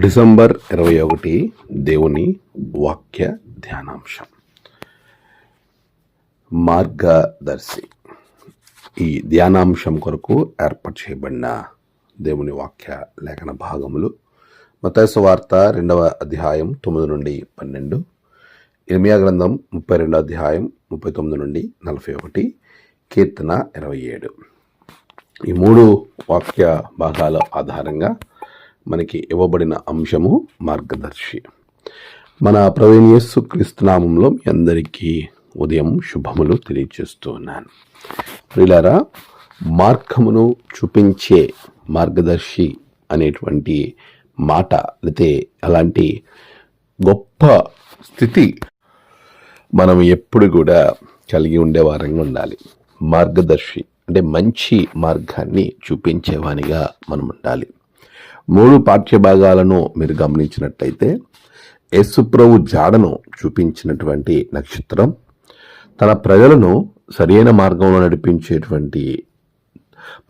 December ఇరవై ఒకటి దేవుని వాక్య ధ్యానాంశం. మార్గదర్శి. ఈ ధ్యానాంశం కొరకు ఏర్పాటు చేయబడిన దేవుని వాక్య లేఖన భాగములు మతైసు వార్త రెండవ అధ్యాయం తొమ్మిది నుండి పన్నెండు ఇర్మియా గ్రంథం ముప్పై రెండో అధ్యాయం ముప్పై తొమ్మిది నుండి నలభై ఒకటి కీర్తన ఇరవై ఏడు. ఈ మూడు వాక్య భాగాల ఆధారంగా మనకి ఇవ్వబడిన అంశము మార్గదర్శి. మన ప్రవీణ్యస్సు క్రీస్తునామంలో మీ అందరికీ ఉదయం శుభములు తెలియజేస్తూ ఉన్నాను ప్రిలారా మార్గమును చూపించే మార్గదర్శి అనేటువంటి మాట అయితే అలాంటి గొప్ప స్థితి మనం ఎప్పుడు కూడా కలిగి ఉండే వారంగా ఉండాలి. మార్గదర్శి అంటే మంచి మార్గాన్ని చూపించేవానిగా మనం ఉండాలి. మూడు పాఠ్య భాగాలను మీరు గమనించినట్టయితే యశుప్రభు జాడను చూపించినటువంటి నక్షత్రం తన ప్రజలను సరైన మార్గంలో నడిపించేటువంటి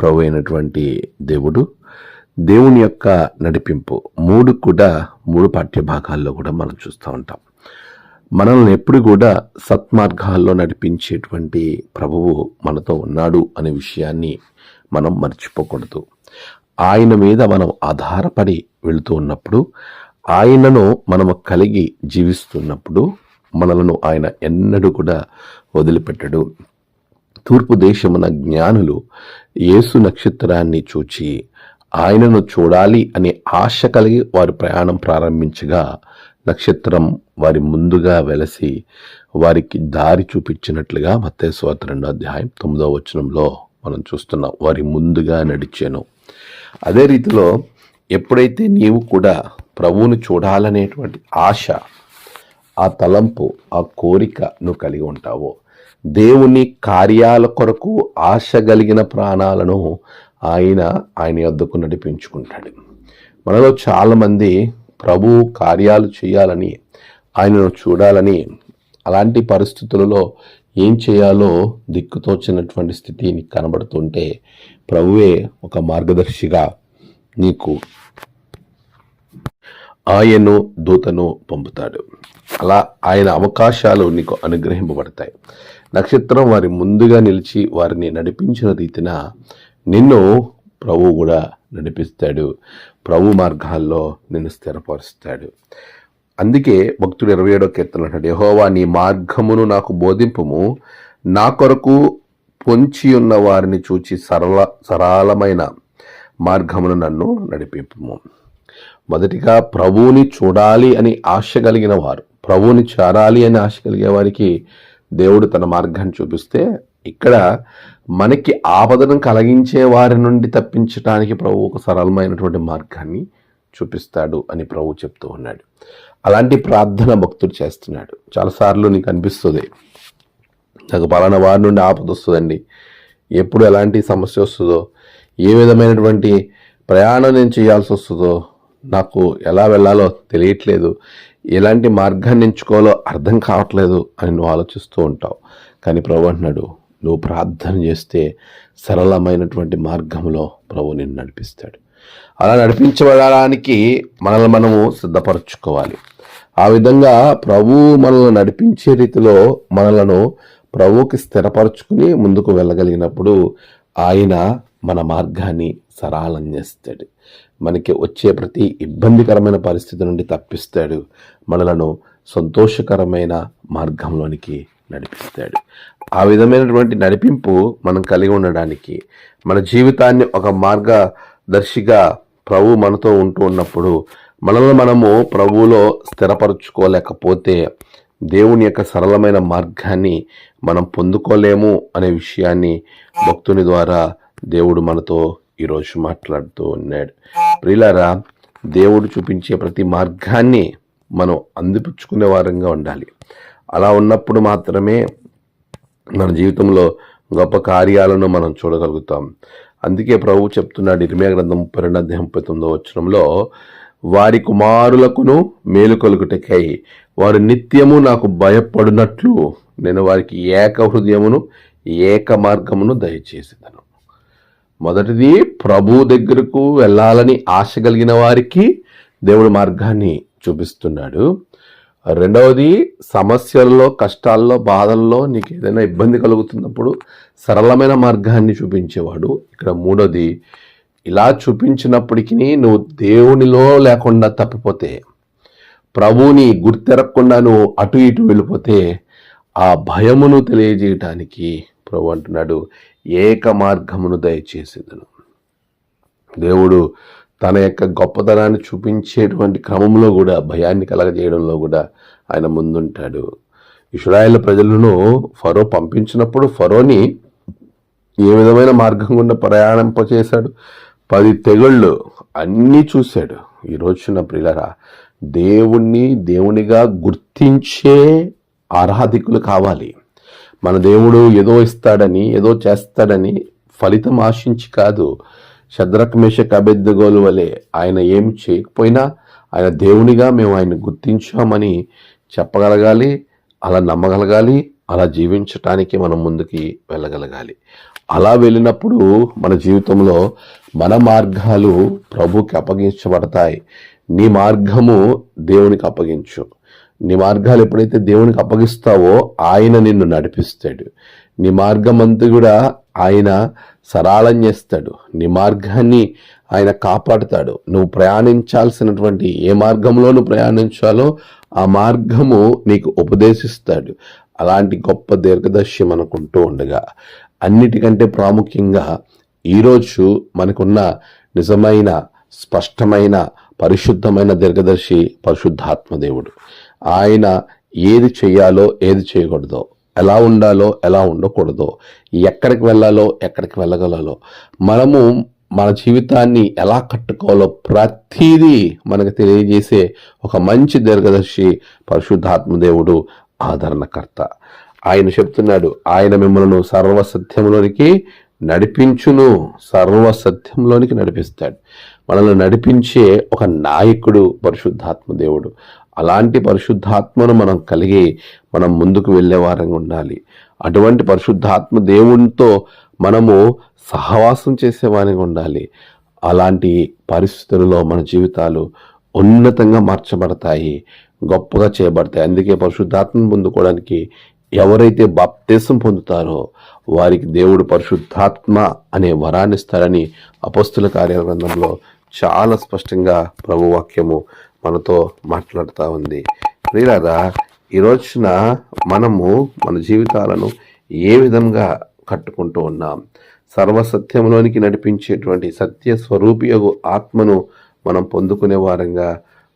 ప్రభు అయినటువంటి దేవుడు దేవుని యొక్క నడిపింపు. మూడు కూడా మూడు పాఠ్య భాగాల్లో కూడా మనం చూస్తూ ఉంటాం. మనల్ని ఎప్పుడు కూడా సత్మార్గాల్లో నడిపించేటువంటి ప్రభువు మనతో ఉన్నాడు అనే విషయాన్ని మనం మర్చిపోకూడదు. ఆయన మీద మనం ఆధారపడి వెళుతూ ఉన్నప్పుడు ఆయనను మనము కలిగి జీవిస్తున్నప్పుడు మనలను ఆయన ఎన్నడూ కూడా వదిలిపెట్టడు. తూర్పు దేశమున జ్ఞానులు యేసు నక్షత్రాన్ని చూచి ఆయనను చూడాలి అనే ఆశ కలిగి వారు ప్రయాణం ప్రారంభించగా నక్షత్రం వారి ముందుగా వెలసి వారికి దారి చూపించినట్లుగా మత్తేశ్వాత రెండో అధ్యాయం తొమ్మిదో వచనంలో మనం చూస్తున్నాం. వారి ముందుగా నడిచాను. అదే రీతిలో ఎప్పుడైతే నీవు కూడా ప్రభువును చూడాలనేటువంటి ఆశ ఆ తలంపు ఆ కోరిక నువ్వు కలిగి ఉంటావో దేవుని కార్యాల కొరకు ఆశ కలిగిన ప్రాణాలను ఆయన ఆయన వద్దకు నడిపించుకుంటాడు. మనలో చాలామంది ప్రభు కార్యాలు చేయాలని ఆయనను చూడాలని అలాంటి పరిస్థితులలో ఏం చేయాలో దిక్కుతోచినటువంటి స్థితి నీకు కనబడుతుంటే ప్రభువే ఒక మార్గదర్శిగా నీకు ఆయను దూతను పంపుతాడు. అలా ఆయన అవకాశాలు నీకు అనుగ్రహింపబడతాయి. నక్షత్రం వారి ముందుగా నిలిచి వారిని నడిపించిన రీతిన నిన్ను ప్రభు కూడా నడిపిస్తాడు. ప్రభు మార్గాల్లో నిన్ను స్థిరపరుస్తాడు. అందుకే భక్తుడు ఇరవై ఏడో కీర్తన అంటాడు యహోవా నీ మార్గమును నాకు బోధింపుము. నా కొరకు పొంచి ఉన్న వారిని చూచి సరళ సరళమైన మార్గమును నన్ను నడిపింపుము. మొదటిగా ప్రభువుని చూడాలి అని ఆశ కలిగిన వారు ప్రభువుని చేరాలి అని ఆశ కలిగే వారికి దేవుడు తన మార్గాన్ని చూపిస్తే ఇక్కడ మనకి ఆపదను కలిగించే వారి నుండి తప్పించడానికి ప్రభు ఒక సరళమైనటువంటి మార్గాన్ని చూపిస్తాడు అని ప్రభు చెప్తూ ఉన్నాడు. అలాంటి ప్రార్థన భక్తుడు చేస్తున్నాడు. చాలాసార్లు నీకు అనిపిస్తుంది నాకు పలానా వారి నుండి ఆపద వస్తుందండి. ఎప్పుడు ఎలాంటి సమస్య వస్తుందో ఏ విధమైనటువంటి ప్రయాణం నేను చేయాల్సి వస్తుందో నాకు ఎలా వెళ్ళాలో తెలియట్లేదు. ఎలాంటి మార్గాన్ని ఎంచుకోవాలో అర్థం కావట్లేదు అని నువ్వు ఆలోచిస్తూ ఉంటావు. కానీ ప్రభు అంటున్నాడు నువ్వు ప్రార్థన చేస్తే సరళమైనటువంటి మార్గంలో ప్రభు నిన్ను నడిపిస్తాడు. అలా నడిపించబడడానికి మనల్ని మనము సిద్ధపరచుకోవాలి. ఆ విధంగా ప్రభు మనల్ని నడిపించే రీతిలో మనలను ప్రభువుకి స్థిరపరచుకుని ముందుకు వెళ్ళగలిగినప్పుడు ఆయన మన మార్గాన్ని సరళం చేస్తాడు. మనకి వచ్చే ప్రతి ఇబ్బందికరమైన పరిస్థితి నుండి తప్పిస్తాడు. మనలను సంతోషకరమైన మార్గంలోనికి నడిపిస్తాడు. ఆ విధమైనటువంటి నడిపింపు మనం కలిగి ఉండడానికి మన జీవితాన్ని ఒక మార్గ దర్శిగా ప్రభు మనతో ఉంటూ ఉన్నప్పుడు మనల్ని మనము ప్రభువులో స్థిరపరచుకోలేకపోతే దేవుని యొక్క సరళమైన మార్గాన్ని మనం పొందుకోలేము అనే విషయాన్ని భక్తుని ద్వారా దేవుడు మనతో ఈరోజు మాట్లాడుతూ ఉన్నాడు. ప్రిలారా దేవుడు చూపించే ప్రతి మార్గాన్ని మనం అందిపుచ్చుకునే వారంగా ఉండాలి. అలా ఉన్నప్పుడు మాత్రమే మన జీవితంలో గొప్ప కార్యాలను మనం చూడగలుగుతాం. అందుకే ప్రభు చెప్తున్నాడు ఇరిమే గ్రంథం ముప్పై రెండు అధ్యాయం ముప్పై తొమ్మిదో వచ్చరంలో వారి కుమారులకును మేలు కలుగుటకై వారు నిత్యము నాకు భయపడినట్లు నేను వారికి ఏక హృదయమును ఏక మార్గమును దయచేసేదను. మొదటిది ప్రభు దగ్గరకు వెళ్ళాలని ఆశ కలిగిన వారికి దేవుడి మార్గాన్ని చూపిస్తున్నాడు. రెండవది సమస్యల్లో కష్టాల్లో బాధల్లో నీకు ఏదైనా ఇబ్బంది కలుగుతున్నప్పుడు సరళమైన మార్గాన్ని చూపించేవాడు. ఇక్కడ మూడోది ఇలా చూపించినప్పటికీ నువ్వు దేవునిలో లేకుండా తప్పిపోతే ప్రభువుని గుర్తెరగకుండా నువ్వు అటు ఇటు వెళ్ళిపోతే ఆ భయమును తెలియజేయటానికి ప్రభు అంటున్నాడు ఏక మార్గమును దయచేసేదను. దేవుడు తన యొక్క గొప్పతనాన్ని చూపించేటువంటి క్రమంలో కూడా భయాన్ని కలగజేయడంలో కూడా ఆయన ముందుంటాడు. ఇస్రాయేల్ ప్రజలను ఫరో పంపించినప్పుడు ఫరోని ఏ విధమైన మార్గం గుండా ప్రయాణింపచేశాడు? పది తెగుళ్ళు అన్నీ చూశాడు. ఈ రోజున ప్రియులరా దేవుణ్ణి దేవునిగా గుర్తించే ఆరాధికులు కావాలి. మన దేవుడు ఏదో ఇస్తాడని ఏదో చేస్తాడని ఫలితం ఆశించి కాదు. శద్రక్ మేషక్ అబెద్దగోలు వలె ఆయన ఏం చేయకపోయినా ఆయన దేవునిగా మేము ఆయన గుర్తించామని చెప్పగలగాలి అలా నమ్మగలగాలి అలా జీవించటానికి మనం ముందుకి వెళ్ళగలగాలి. అలా వెళ్ళినప్పుడు మన జీవితంలో మన మార్గాలు ప్రభుకి అప్పగించబడతాయి. నీ మార్గము దేవునికి అప్పగించు. నీ మార్గాలు ఎప్పుడైతే దేవునికి అప్పగిస్తావో ఆయన నిన్ను నడిపిస్తాడు. నీ మార్గం అంతా కూడా ఆయన సరళం చేస్తాడు నీ మార్గాన్ని ఆయన కాపాడుతాడు. నువ్వు ప్రయాణించాల్సినటువంటి ఏ మార్గంలో నువ్వు ప్రయాణించాలో ఆ మార్గము నీకు ఉపదేశిస్తాడు. అలాంటి గొప్ప దీర్ఘదర్శి మనకుంటూ ఉండగా అన్నిటికంటే ప్రాముఖ్యంగా ఈరోజు మనకున్న నిజమైన స్పష్టమైన పరిశుద్ధమైన దీర్ఘదర్శి పరిశుద్ధాత్మ దేవుడు. ఆయన ఏది చేయాలో ఏది చేయకూడదో ఎలా ఉండాలో ఎలా ఉండకూడదో ఎక్కడికి వెళ్ళాలో ఎక్కడికి వెళ్ళగలలో. మనము మన జీవితాన్ని ఎలా కట్టుకోవాలో ప్రతిదీ మనకు తెలియజేసే ఒక మంచి దీర్ఘదర్శి పరిశుద్ధాత్మదేవుడు ఆదరణకర్త. ఆయన చెప్తున్నాడు ఆయన మిమ్మల్ని సర్వసత్యంలోనికి నడిపించును సర్వసత్యంలోనికి నడిపిస్తాడు. మనల్ని నడిపించే ఒక నాయకుడు పరిశుద్ధాత్మ దేవుడు. అలాంటి పరిశుద్ధాత్మను మనం కలిగి మనం ముందుకు వెళ్ళేవారంగా ఉండాలి. అటువంటి పరిశుద్ధాత్మ దేవునితో మనము సహవాసం చేసేవారిగా ఉండాలి. అలాంటి పరిస్థితులలో మన జీవితాలు ఉన్నతంగా మార్చబడతాయి గొప్పగా చేయబడతాయి. అందుకే పరిశుద్ధాత్మను పొందుకోవడానికి ఎవరైతే బాప్తేసం పొందుతారో వారికి దేవుడు పరిశుద్ధాత్మ అనే వరాన్ని ఇస్తారని అపస్తుల కార్యగ్రంథంలో చాలా స్పష్టంగా ప్రభువాక్యము మనతో మాట్లాడుతూ ఉంది. ప్రియులారా ఈ రోజున మనము మన జీవితాలను ఏ విధంగా కట్టుకుంటూ ఉన్నాం? సర్వసత్యంలోనికి నడిపించేటువంటి సత్య స్వరూపియగు ఆత్మను మనం పొందుకునే వారంగా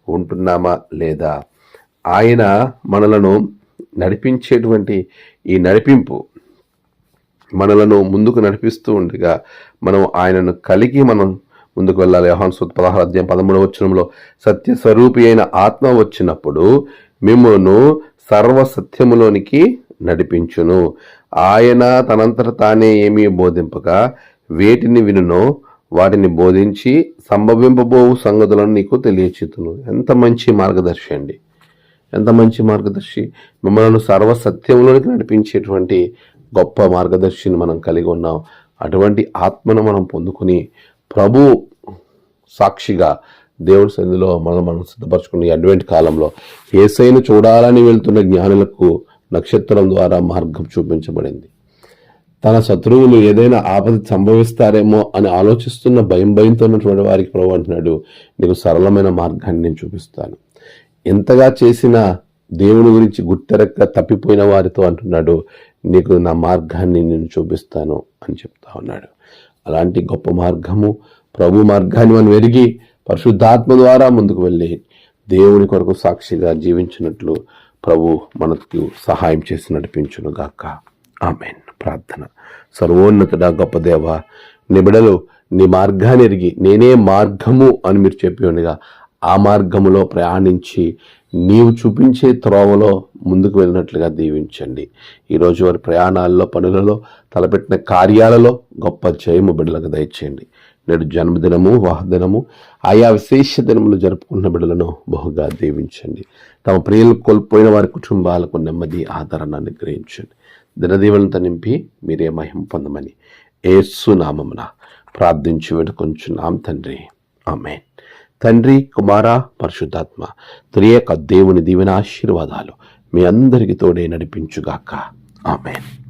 ఉంటున్నామా లేదా? ఆయన మనలను నడిపించేటువంటి ఈ నడిపింపు మనలను ముందుకు నడిపిస్తూ ఉండగా మనం ఆయనను కలిగి మనం ముందుకు వెళ్ళాలి. యోహాన్ పదహారు అధ్యాయం పదమూడవ వచనంలో సత్య స్వరూపి అయిన ఆత్మ వచ్చినప్పుడు మిమ్మల్ని సర్వ సత్యములోనికి నడిపించును. ఆయన తనంతట తానే ఏమీ బోధింపక వేటిని వినునో వాటిని బోధించి సంభవింపబోవు సంగతులను నీకు తెలియచేతును. ఎంత మంచి మార్గదర్శి అండి. ఎంత మంచి మార్గదర్శి? మిమ్మల్ని సర్వ సత్యంలోనికి నడిపించేటువంటి గొప్ప మార్గదర్శిని మనం కలిగి ఉన్నాం. అటువంటి ఆత్మను మనం పొందుకుని ప్రభు సాక్షిగా దేవుడి సన్నిధిలో మనం మనం సిద్ధపరచుకున్న అడ్వెంట్ కాలంలో ఏసైను చూడాలని వెళ్తున్న జ్ఞానులకు నక్షత్రం ద్వారా మార్గం చూపించబడింది. తన శత్రువులు ఏదైనా ఆపద సంభవిస్తారేమో అని ఆలోచిస్తున్న భయం భయంతో ఉన్నటువంటి వారికి ప్రభు అంటున్నాడు నీకు సరళమైన మార్గాన్ని నేను చూపిస్తాను. ఎంతగా చేసినా దేవుని గురించి గుర్తెరక్క తప్పిపోయిన వారితో అంటున్నాడు నీకు నా మార్గాన్ని నేను చూపిస్తాను అని చెప్తా ఉన్నాడు. అలాంటి గొప్ప మార్గము ప్రభు మార్గాన్ని మనం ఎరిగి పరిశుద్ధాత్మ ద్వారా ముందుకు వెళ్ళి దేవుని కొరకు సాక్షిగా జీవించినట్లు ప్రభు మనకు సహాయం చేసి నడిపించును గాక. ఆమెన్. ప్రార్థన. సర్వోన్నతుడ గొప్ప దేవ నీ నీ మార్గాన్ని ఎరిగి నేనే మార్గము అని మీరు చెప్పి ఉండగా ఆ మార్గములో ప్రయాణించి నీవు చూపించే త్రోవలో ముందుకు వెళ్ళినట్లుగా దీవించండి. ఈరోజు వారి ప్రయాణాల్లో పనులలో తలపెట్టిన కార్యాలలో గొప్ప జయము బిడ్డలకు దయచేయండి. నేడు జన్మదినము వాహదినము ఆయా విశేష దినములు జరుపుకున్న బిడ్డలను బహుగా దీవించండి. తమ ప్రియులు కోల్పోయిన వారి కుటుంబాలకు నెమ్మది ఆదరణ అనుగ్రహించండి. దినదీవులతో నింపి మీరే మహిమ పొందమని ఏసునామమున ప్రార్థించి వేడుకొంచున్నాం తండ్రి. ఆమెన్. తండ్రి కుమార పరిశుద్ధాత్మ త్రియక దేవుని దీవెన ఆశీర్వాదాలు మీ అందరికి తోడే నడిపించుగాక. ఆమెన్.